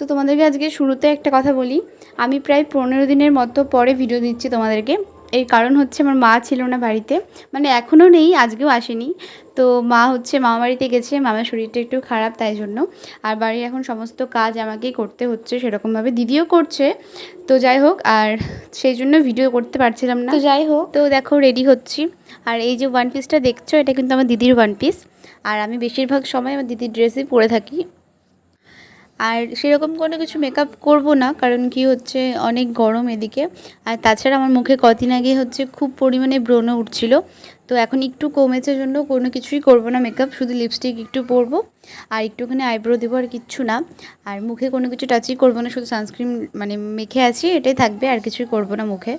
তো তোমাদেরকে আজকে শুরুতে একটা কথা বলি। আমি প্রায় পনেরো দিনের মতো পরে ভিডিও দিচ্ছি তোমাদেরকে। এর কারণ হচ্ছে আমার মা ছিল না বাড়িতে। মানে এখনও নেই আজকেও আসেনি। তো মা হচ্ছে মামা বাড়িতে গেছে মামার শরীরটা একটু খারাপ তাই জন্য। আর বাড়ির এখন সমস্ত কাজ আমাকেই করতে হচ্ছে সেরকমভাবে দিদিও করছে। তো যাই হোক আর সেই জন্য ভিডিও করতে পারছিলাম না। তো যাই হোক। তো দেখো রেডি হচ্ছি। আর এই যে ওয়ান পিসটা দেখছ এটা কিন্তু আমার দিদির ওয়ান পিস আর আমি বেশিরভাগ সময় আমার দিদির ড্রেসই পরে থাকি। আর সেরকম কোনো কিছু মেকআপ করব না, কারণ কি হচ্ছে অনেক গরম এদিকে। আর তাছাড়া আমার মুখে কদিন আগে হচ্ছে খুব পরিমাণে ব্রণ উঠছিল, তো এখন একটু কমেছে জন্য কোনো কিছুই করব না মেকআপ শুধু লিপস্টিক একটু পরবো, আর একটুখানি আইব্রো দেবো আর কিচ্ছু না। আর মুখে কোনো কিছু টাচই করব না, শুধু সানস্ক্রিন মানে মেখে আছি, এটাই থাকবে, আর কিছুই করব না মুখে।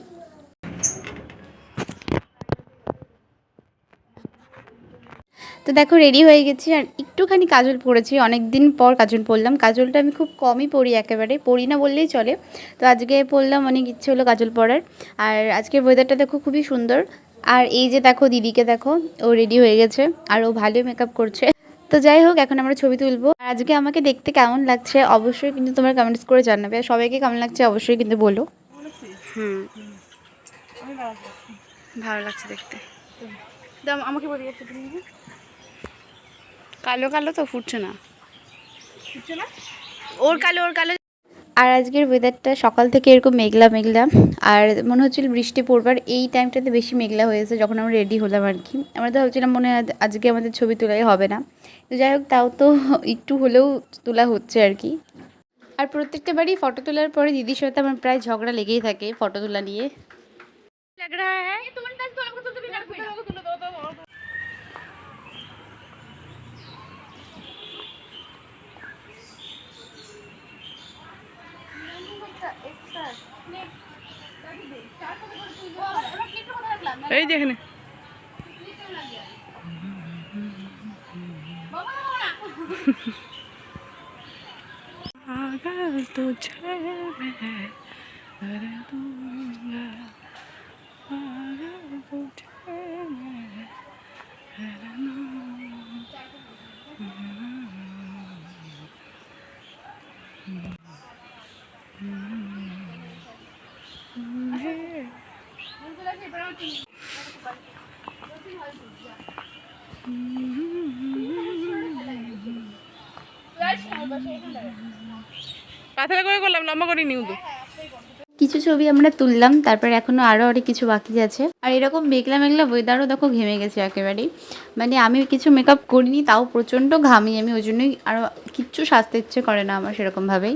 তো দেখো রেডি হয়ে গেছি, আর একটুখানি কাজল পরেছি অনেক দিন পর কাজল পরলাম কাজলটা আমি খুব কমই পরি একেবারে পরি না বললেই চলে। তো আজকে পরলাম অনেক ইচ্ছে হলো কাজল পরার আর আজকের ওয়েদারটা দেখো খুবই সুন্দর। আর এই যে দেখো দিদিকে দেখো, ও রেডি হয়ে গেছে, আর ও ভালো মেকআপ করছে। তো যাই হোক, এখন আমরা ছবি তুলবো। আর আজকে আমাকে দেখতে কেমন লাগছে, অবশ্যই কিন্তু তোমার কমেন্টস করে জানাবে। আর সবাইকে কেমন লাগছে, অবশ্যই কিন্তু বলো। হুম। ভালো লাগছে দেখতে। আমাকে বলি কালো কালো তো ফুটছে না। ওর কালো ওর কালো। আর আজকের ওয়েদারটা সকাল থেকে এরকম মেঘলা মেঘলা। আর মনে হচ্ছিল বৃষ্টি পড়বার এই টাইমটাতে বেশি মেঘলা হয়েছে যখন আমরা রেডি হলাম আর কি। আমরা তো ভাবছিলাম মনে হয় আজকে আমাদের ছবি তোলাই হবে না। তো যাই হোক তাও তো একটু হলেও তোলা হচ্ছে আর কি। আর প্রত্যেকটা বাড়ি ফটো তোলার পরে দিদির সাথে আমার প্রায় ঝগড়া লেগেই থাকে ফটো তোলা নিয়ে। লাগ রা হ্যাঁ তোমার কাছে তো আমাকে তুলতে বিনা তুলে দাও তুলে দাও দাও এই যে এখানে পাগল তুঝে মেরে Mm-hmm. করে লম্বা করে নিউ কিছু ছবি আমরা তুললাম, তারপরে এখনও আরও অনেক কিছু বাকি আছে। আর এরকম মেঘলা মেঘলা ওয়েদারও দেখো ঘেমে গেছে একেবারেই। মানে আমি কিছু মেকআপ করিনি, তাও প্রচণ্ড ঘামি, আমি ওই জন্যই আরও কিচ্ছু সাজতে ইচ্ছে করে না আমার সেরকমভাবেই।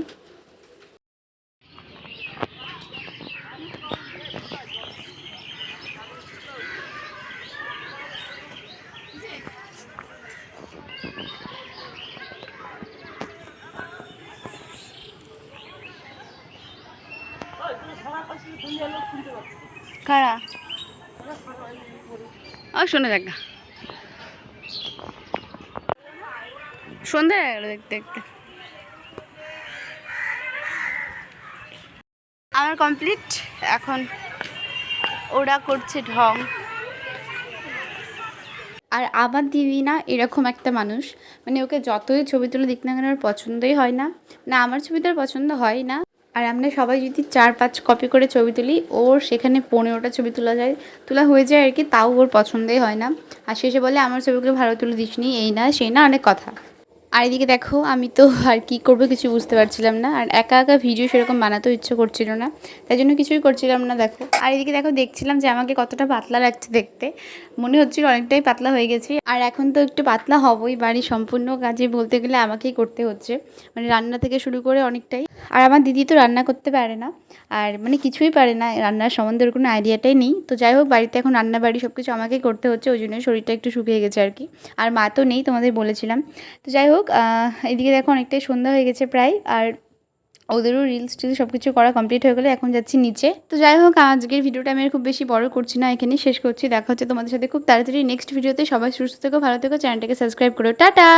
ও, শোনা যাক সন্ধ্যা হয়ে দেখতে দেখতে। আমার কমপ্লিট এখন ওরা করছে ঢং। আর আবার দিবি না, এরকম একটা মানুষ। মানে ওকে যতই ছবি তুলে দিক না কেন, ওর পছন্দই হয় না। না, আমার ছবি তো ওর পছন্দ হয় না। আর আমরা সবাই যদি চার পাঁচ কপি করে ছবি তুলি, ওর সেখানে পনেরোটা ছবি তোলা যায়। তোলা হয়ে যায় আর কি, তাও ওর পছন্দই হয় না। আর শেষে বলে, আমার ছবিগুলো ভালো তুলে দিসনি, এই না সেই না, অনেক কথা। আর এদিকে দেখো, আমি তো আর কি করব কিছু বুঝতে পারছিলাম না। আর একা একা ভিডিও সেরকম বানাতেও ইচ্ছে করছিল না, তাই জন্য কিছুই করছিলাম না, দেখো। আর এদিকে দেখো, দেখছিলাম যে আমাকে কতটা পাতলা লাগছে দেখতে। মনে হচ্ছিল অনেকটাই পাতলা হয়ে গেছি। আর এখন তো একটু পাতলা হবই বাড়ির সম্পূর্ণ কাজে বলতে গেলে আমাকেই করতে হচ্ছে। মানে রান্না থেকে শুরু করে অনেকটাই। আর আমার দিদি তো রান্না করতে পারে না। আর মানে কিছুই পারে না, রান্নার সম্বন্ধে ওর কোনো আইডিয়াটাই নেই। তো যাই হোক, বাড়িতে এখন রান্না বাড়ি সব কিছু আমাকেই করতে হচ্ছে, ওই জন্য শরীরটা একটু শুকিয়ে গেছে আর কি। আর মা তো নেই তোমাদের বলেছিলাম। তো যাই হোক এদিকে দেখো অনেকটাই সন্ধ্যা হয়ে গেছে প্রায়। আর ওদেরও রিলস টিলস সব কিছু করা কমপ্লিট হয়ে গেলে, এখন যাচ্ছি নিচে। তো যাই হোক, আজকের ভিডিওটা আমি খুব বেশি বড় করছি না এখানেই শেষ করছি। দেখা হচ্ছে তোমাদের সাথে খুব তাড়াতাড়ি নেক্সট ভিডিওতে সবাই সুস্থ থেকো, ভালো থেকো চ্যানেলটাকে সাবস্ক্রাইব করো। টাটা!